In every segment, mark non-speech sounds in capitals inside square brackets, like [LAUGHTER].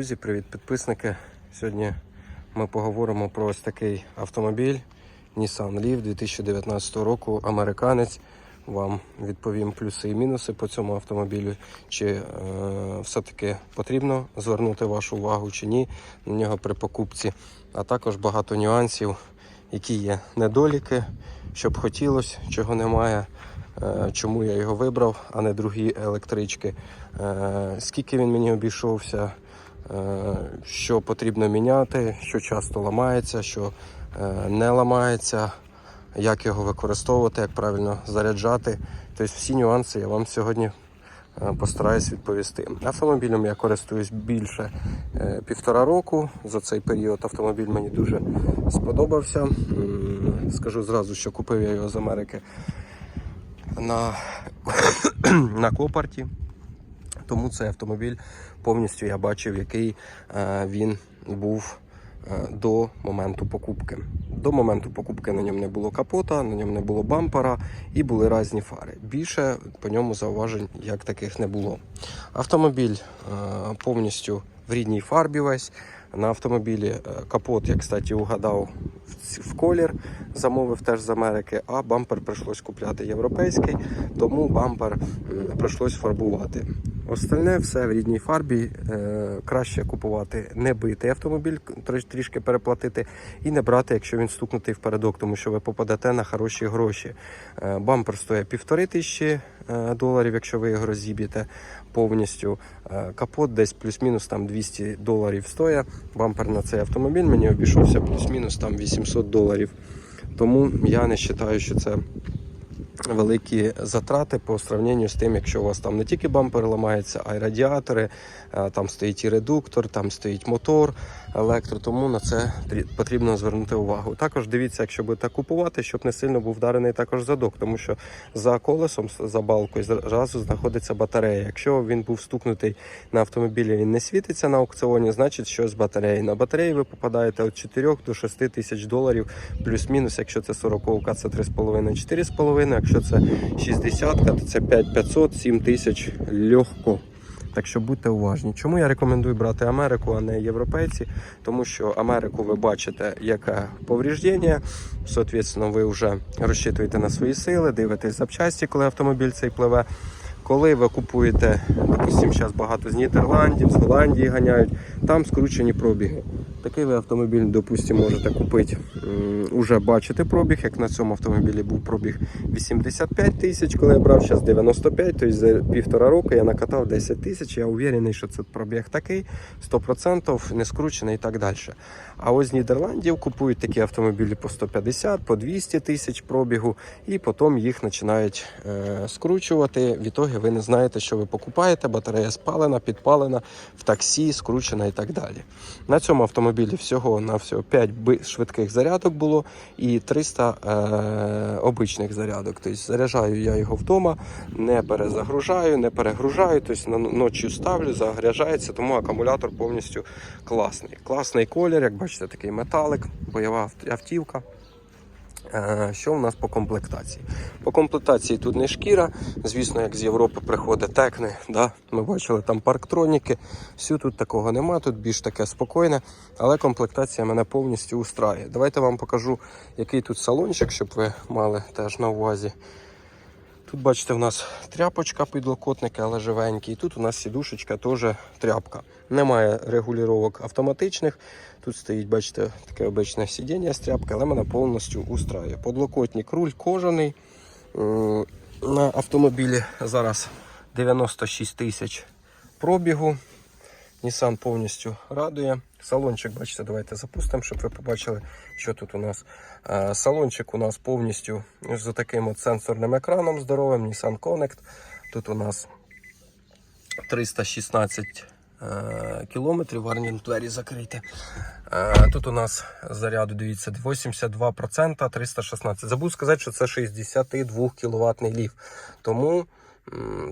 Друзі, привіт, підписники. Сьогодні ми поговоримо про ось такий автомобіль Nissan Leaf 2019 року. Американець. Вам відповім плюси і мінуси по цьому автомобілю. Чи е, все-таки потрібно звернути вашу увагу чи ні на нього при покупці, а також багато нюансів, які є недоліки, що б хотілося, чого немає. Е, Чому я його вибрав, а не другі електрички? Е, Скільки він мені обійшовся? Е, що потрібно міняти, що часто ламається, що е, не ламається, як його використовувати, як правильно заряджати. Тобто всі нюанси я вам сьогодні е, постараюсь відповісти. Автомобілем я користуюсь більше півтора року. За цей період автомобіль мені дуже сподобався. Скажу зразу, що купив я його з Америки на, [COUGHS] на Копарті. Тому цей автомобіль повністю я бачив, який е, він був е, до моменту покупки. До моменту покупки на ньому не було капота, на ньому не було бампера і були різні фари. Більше по ньому зауважень як таких не було. Автомобіль е, повністю в рідній фарбі весь. На автомобілі капот, я кстати, угадав в в колір, замовив теж з Америки, а бампер прийшлось купляти європейський, тому бампер м, прийшлось фарбувати. Остальне все в рідній фарбі. Е, краще купувати не битий автомобіль, трішки переплатити, і не брати, якщо він стукнутий впередок, тому що ви попадете на хороші гроші. Е, бампер стоїть півтори тисячі е, доларів, якщо ви його розіб'єте повністю. Е, Капот десь плюс-мінус там 200 доларів стоїть. Бампер на цей автомобіль мені обійшовся плюс-мінус там 800 доларів. Тому я не вважаю, що це великі затрати по сравненню з тим, якщо у вас там не тільки бампер ламається, а й радіатори, е, там стоїть і редуктор, там стоїть мотор, електро, тому на це потрібно звернути увагу. Також дивіться, якщо будете купувати, щоб не сильно був вдарений також задок, тому що за колесом, за балкою зразу знаходиться батарея. Якщо він був стукнутий на автомобілі, він не світиться на аукціоні, значить щось з батареї. На батареї ви попадаєте від 4 до 6 тисяч доларів, плюс-мінус, якщо це 40 це 3,5, 4,5, якщо це 60 то це 5500, 7 тисяч легко. Так що будьте уважні. Чому я рекомендую брати Америку, а не європейці? Тому що Америку ви бачите, яке повріждення. Соответственно, ви вже розчитуєте на свої сили, дивитесь запчасті, коли автомобіль цей пливе. Коли ви купуєте, допустимо, зараз багато з Нідерландів, з Голландії ганяють, там скручені пробіги. Такий ви автомобіль, допустимо, можете купити, м, уже бачите пробіг, як на цьому автомобілі був пробіг 85 тисяч, коли я брав зараз 95, тобто за півтора року я накатав 10 тисяч. Я уверений, що це пробіг такий, 100% не скручений і так далі. А ось з Нідерландів купують такі автомобілі по 150, по 200 тисяч пробігу, і потім їх починають е, скручувати. В ітогі ви не знаєте, що ви покупаєте. Батарея спалена, підпалена в таксі, скручена і так далі. На цьому автомобілі всього на всього 5 би- швидких зарядок було і 300 е, обичних зарядок. Тобто заряджаю я його вдома, не перезагружаю, не перегружаю, тобто на ночі ставлю, загряджається, тому акумулятор повністю класний. Класний колір, як бачите, такий металик, бойова автівка. Е, Що в нас по комплектації? По комплектації тут не шкіра. Звісно, як з Європи приходить текни. Да? Ми бачили там парктроніки. Всю тут такого нема, тут більш таке спокійне, але комплектація мене повністю устраює. Давайте вам покажу, який тут салончик, щоб ви мали теж на увазі. Тут, бачите, у нас тряпочка підлокотника, але живенький. Тут у нас сідушечка теж тряпка. Немає регулювання автоматичних. Тут стоїть, бачите, таке обичне сидіння з тряпки, але мене повністю устраює. Подлокотник, руль кожаний. На автомобілі зараз 96 тисяч пробігу. Nissan повністю радує. Салончик, бачите, давайте запустимо, щоб ви побачили, що тут у нас. Е, Салончик у нас повністю з таким от сенсорним екраном здоровим, Nissan Connect. Тут у нас 316 е, кілометрів, варні двері закриті. Е, Тут у нас заряду, дивіться, 82%, 316. Забув сказати, що це 62 кВт лів. Тому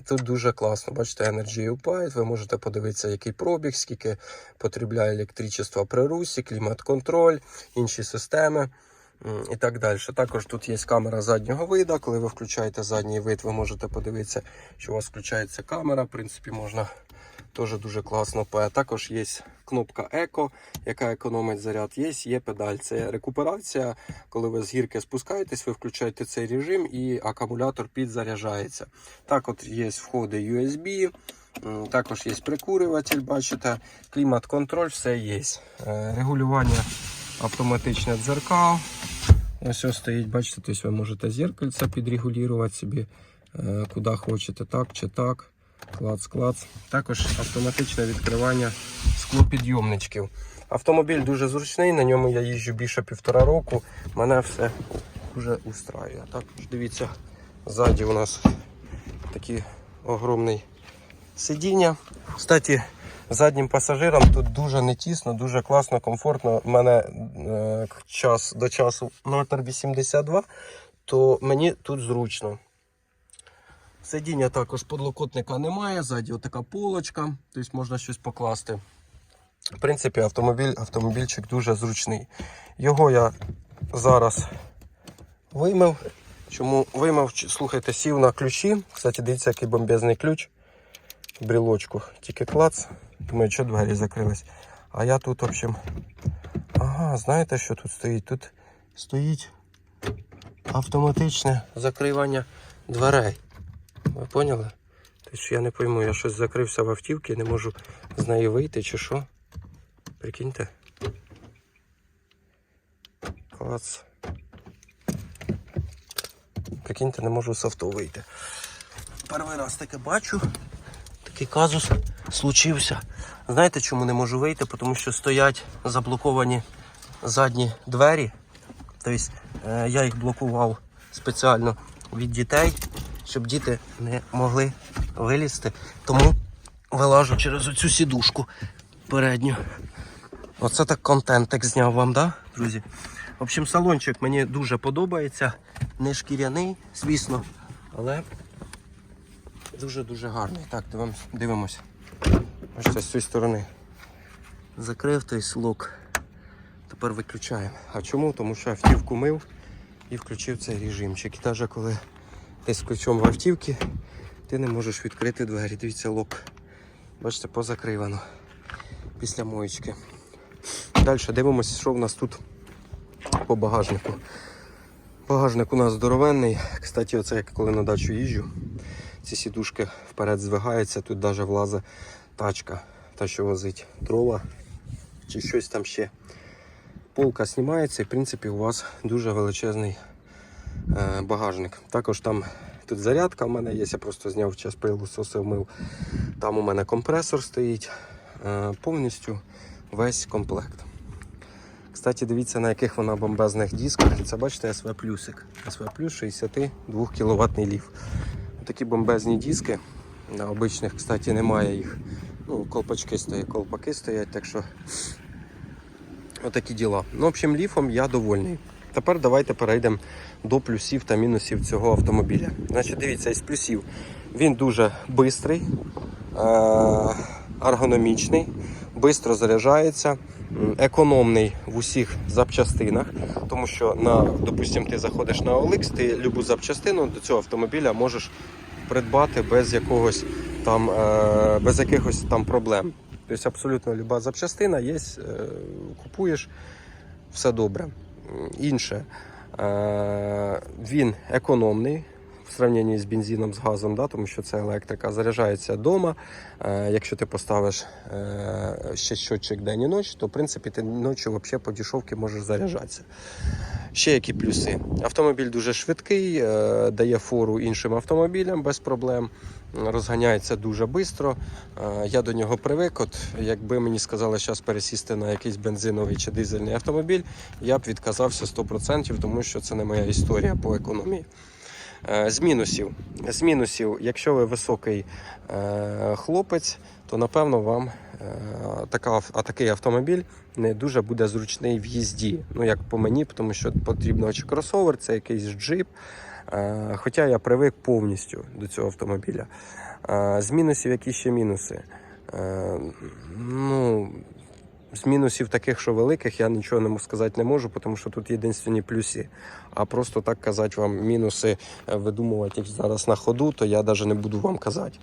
тут дуже класно. Бачите, Energy Upite, ви можете подивитися, який пробіг, скільки потребляє електричества при русі, клімат-контроль, інші системи. І так далі. Також тут є камера заднього вида. Коли ви включаєте задній вид, ви можете подивитися, що у вас включається камера. В принципі, можна Теж дуже класно. Також є кнопка Еко, яка економить заряд. Є, є педаль. Це рекуперація. Коли ви з гірки спускаєтесь, ви включаєте цей режим і акумулятор підзаряджається. Так, от є входи USB, також є прикурюватель, бачите, клімат-контроль, все є. Е, Регулювання автоматичне дзеркал. Ось ось стоїть, бачите, тобто ви можете зеркальце підрегулювати собі, е, куди хочете, так чи так. Клац, клац. Також автоматичне відкривання склопідйомничків. Автомобіль дуже зручний, на ньому я їжджу більше півтора року. Мене все дуже устраює. Також дивіться, ззаді у нас такі огромний сидіння. Кстати, заднім пасажирам тут дуже не тісно, дуже класно, комфортно. У мене е, час до часу метр 82, то мені тут зручно. Сидіння також подлокотника немає, ззаді отака полочка, тобто можна щось покласти. В принципі, автомобіль, автомобільчик дуже зручний. Його я зараз виймив. Чому виймав? Ч- Слухайте, сів на ключі. Кстати, дивіться, який бомбезний ключ. Брілочку. Тільки клац. Думаю, що двері закрились. А я тут, в общем. Ага, знаєте, що тут стоїть? Тут стоїть автоматичне закривання дверей. Ви поняли? Тобто я не пойму, я щось закрився в автівці, не можу з неї вийти чи що. Прикиньте. Клац. Прикиньте, не можу з авто вийти. Перший раз таке бачу. Такий казус случився. Знаєте, чому не можу вийти? Тому що стоять заблоковані задні двері. Тобто е, я їх блокував спеціально від дітей, щоб діти не могли вилізти. Тому вилажу через оцю сідушку передню. Оце так контентик зняв вам, да, друзі? В общем, салончик мені дуже подобається. Не шкіряний, звісно, але дуже-дуже гарний. Так, дивимось. дивимось. Бачите, з цієї сторони. Закрив той лук. Тепер виключаємо. А чому? Тому що автівку мив і включив цей режимчик. І навіть коли з ключом в автівці, ти не можеш відкрити двері. Дивіться, лок. Бачите, позакривано після моєчки. Далі дивимося, що в нас тут по багажнику. Багажник у нас здоровенний. Кстати, оце як коли на дачу їжджу, ці сідушки вперед звигаються, тут навіть влазить тачка, та що возить дрова чи щось там ще. Полка знімається і в принципі у вас дуже величезний багажник. Також там тут зарядка в мене є, я просто зняв час пилососив мив. Там у мене компресор стоїть. Е, повністю весь комплект. Кстати, дивіться, на яких вона бомбезних дисках. Це бачите СВ плюсик. СВ плюс 62 кВт лів. Такі бомбезні диски. На обичних, кстати, немає їх. Ну, колпачки стоять, колпаки стоять, так що отакі діла. Ну, в общем, ліфом я довольний. Тепер давайте перейдемо до плюсів та мінусів цього автомобіля. Значить, дивіться, із плюсів. Він дуже швидкий, ергономічний, швидко заряджається, економний в усіх запчастинах, тому що на, допустим, ти заходиш на OLX, ти любу запчастину до цього автомобіля можеш придбати без якогось там е, без якихось там проблем. Тобто абсолютно люба запчастина є, е, купуєш, все добре. Інше, е, він економний в сравненні з бензином, з газом, да, тому що це електрика, заряджається вдома. Е, якщо ти поставиш е, ще щотчик день і ніч, то в принципі ти ночі взагалі по дешевці можеш заряджатися. Ще які плюси? Автомобіль дуже швидкий, дає фору іншим автомобілям без проблем. Розганяється дуже швидко. Я до нього привик. От якби мені сказали зараз пересісти на якийсь бензиновий чи дизельний автомобіль, я б відказався 100%, тому що це не моя історія по економії. Е, З мінусів. З мінусів, якщо ви високий е, хлопець, то напевно вам е, така, а такий автомобіль не дуже буде зручний в їзді. Ну, як по мені, тому що потрібно чи кросовер, це якийсь джип. Е, Хоча я привик повністю до цього автомобіля. Е, З мінусів, які ще мінуси? Е, Ну, з мінусів таких, що великих, я нічого не сказати не можу, тому що тут єдинственні плюси. А просто так казати вам мінуси, видумувати їх зараз на ходу, то я навіть не буду вам казати.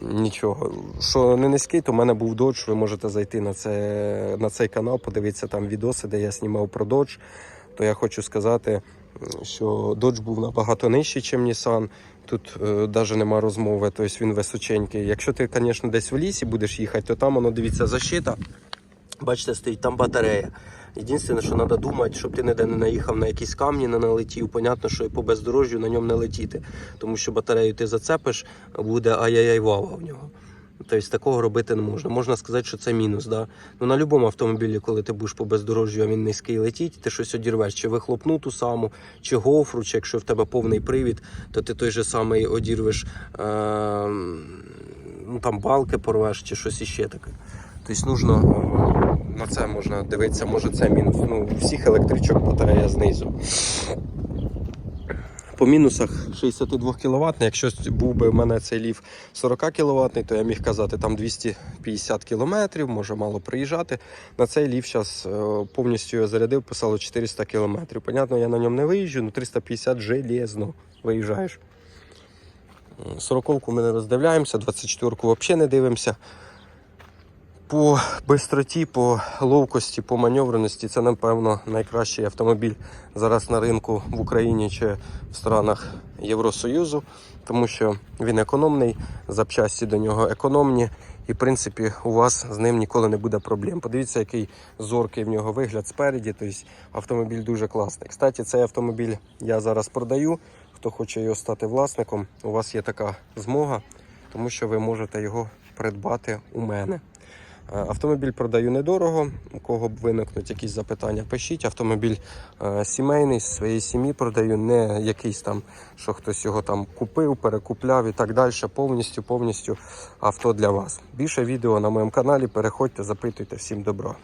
Нічого. Що не низький, то в мене був Dodge. Ви можете зайти на, це, на цей канал, подивитися там відоси, де я знімав про Dodge. То я хочу сказати, що Dodge був набагато нижчий, ніж Nissan. Тут е, навіть нема розмови, тобто він височенький. Якщо ти, звісно, десь в лісі будеш їхати, то там воно дивіться защита. Бачите, стоїть там батарея. Єдине, що треба думати, щоб ти ніде не наїхав на якісь камні, не налетів. Понятно, що і по бездорожжю на ньому не летіти. Тому що батарею ти зацепиш, буде ай-яй-яй вава в нього. Тобто такого робити не можна. Можна сказати, що це мінус. Да? Ну, на будь-якому автомобілі, коли ти будеш по бездорожжю, а він низький летіть, ти щось одірвеш, чи вихлопну ту саму, чи гофру, чи якщо в тебе повний привід, то ти той же самий одірвеш е- ну, там балки порвеш чи щось іще таке. Тобто нужно е, на це можна дивитися, може це мінус. Ну, всіх електричок батарея знизу. По мінусах 62 кВт. Якщо був би в мене цей ліф 40 кВт, то я міг казати там 250 км, може мало приїжджати. На цей ліф зараз повністю його зарядив, писало 400 км. Понятно, я на ньому не виїжджу, ну 350 железно виїжджаєш. 40-ку ми не роздивляємося, 24-ку взагалі не дивимося. По бистроті, по ловкості, по маневреності це, напевно, найкращий автомобіль зараз на ринку в Україні чи в странах Євросоюзу, тому що він економний, запчасті до нього економні, і в принципі у вас з ним ніколи не буде проблем. Подивіться, який зоркий в нього вигляд спереді. Тобто автомобіль дуже класний. Кстати, цей автомобіль я зараз продаю. Хто хоче його стати власником, у вас є така змога, тому що ви можете його придбати у мене. Е, Автомобіль продаю недорого. У кого б виникнуть якісь запитання, пишіть. Автомобіль е, сімейний, з своєї сім'ї продаю, не якийсь там, що хтось його там купив, перекупляв і так далі. Повністю, повністю авто для вас. Більше відео на моєму каналі. Переходьте, запитуйте. Всім добра.